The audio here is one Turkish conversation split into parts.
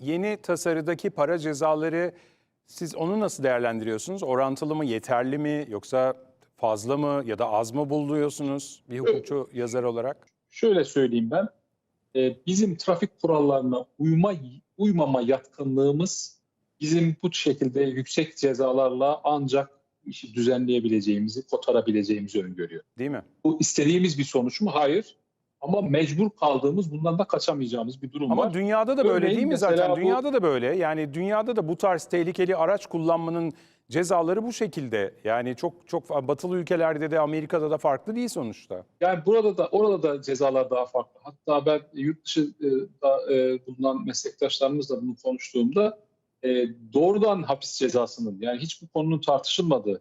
yeni tasarıdaki para cezaları siz onu nasıl değerlendiriyorsunuz? Orantılı mı, yeterli mi yoksa fazla mı ya da az mı buluyorsunuz bir hukukçu yazar olarak? Şöyle söyleyeyim ben. Ee, bizim trafik kurallarına uyma uymama yatkınlığımız bizim bu şekilde yüksek cezalarla ancak işi düzenleyebileceğimizi, kotarabileceğimizi öngörüyor. Değil mi? Bu istediğimiz bir sonuç mu? Hayır. Ama mecbur kaldığımız, bundan da kaçamayacağımız bir durum Ama var. dünyada da böyle Örneğin değil mi zaten? bu- Dünyada da böyle. Yani dünyada da bu tarz tehlikeli araç kullanmanın cezaları bu şekilde. Yani çok çok batılı ülkelerde de Amerika'da da farklı değil sonuçta. Yani burada da orada da cezalar daha farklı. Hatta ben yurt dışında e, bulunan meslektaşlarımızla bunu konuştuğumda e, doğrudan hapis cezasının yani hiç bu konunun tartışılmadığı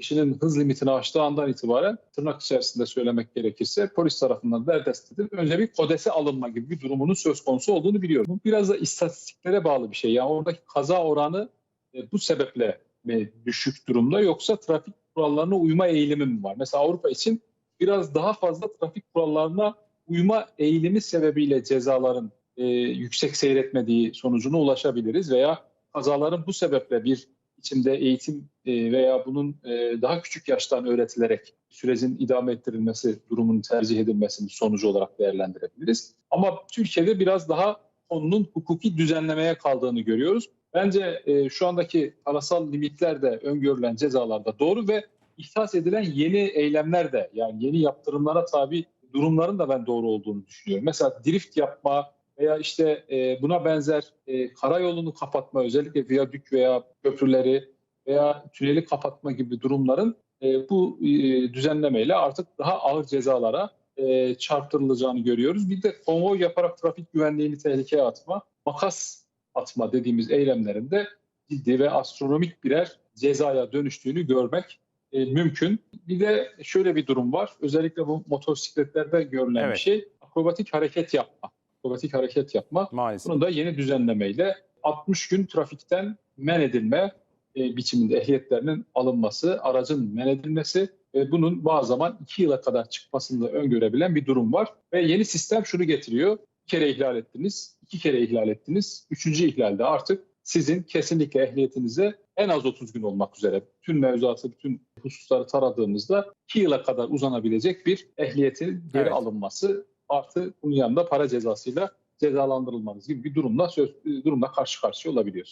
kişinin hız limitini aştığı andan itibaren tırnak içerisinde söylemek gerekirse polis tarafından derdest edilip önce bir kodese alınma gibi bir durumunun söz konusu olduğunu biliyorum. Bu biraz da istatistiklere bağlı bir şey. Yani oradaki kaza oranı e, bu sebeple mi düşük durumda yoksa trafik kurallarına uyma eğilimi mi var? Mesela Avrupa için biraz daha fazla trafik kurallarına uyma eğilimi sebebiyle cezaların e, yüksek seyretmediği sonucuna ulaşabiliriz veya kazaların bu sebeple bir içimde eğitim e, veya bunun e, daha küçük yaştan öğretilerek sürecin idame ettirilmesi, durumun tercih edilmesinin sonucu olarak değerlendirebiliriz. Ama Türkiye'de biraz daha konunun hukuki düzenlemeye kaldığını görüyoruz. Bence e, şu andaki parasal limitler de öngörülen cezalarda doğru ve ihtas edilen yeni eylemler de yani yeni yaptırımlara tabi durumların da ben doğru olduğunu düşünüyorum. Mesela drift yapma veya işte e, buna benzer e, karayolunu kapatma özellikle viyadük veya köprüleri veya tüneli kapatma gibi durumların e, bu e, düzenlemeyle artık daha ağır cezalara e, çarptırılacağını görüyoruz. Bir de konvoy yaparak trafik güvenliğini tehlikeye atma, makas atma dediğimiz eylemlerinde ciddi ve astronomik birer cezaya dönüştüğünü görmek e, mümkün. Bir de şöyle bir durum var. Özellikle bu motosikletlerde görülen Evet. bir şey akrobatik hareket yapma. Akrobatik hareket yapma. Maalesef. Bunun da yeni düzenlemeyle 60 gün trafikten men edilme e, biçiminde ehliyetlerinin alınması, aracın men edilmesi ve bunun bazı zaman 2 yıla kadar çıkmasını da öngörebilen bir durum var. Ve yeni sistem şunu getiriyor. Bir kere ihlal ettiniz, iki kere ihlal ettiniz. Üçüncü ihlalde artık sizin kesinlikle ehliyetinize en az 30 gün olmak üzere tüm mevzuatı, bütün hususları taradığımızda 2 yıla kadar uzanabilecek bir ehliyetin geri Evet. alınması artı bunun yanında para cezasıyla cezalandırılmanız gibi bir durumla söz, durumla karşı karşıya olabiliyoruz.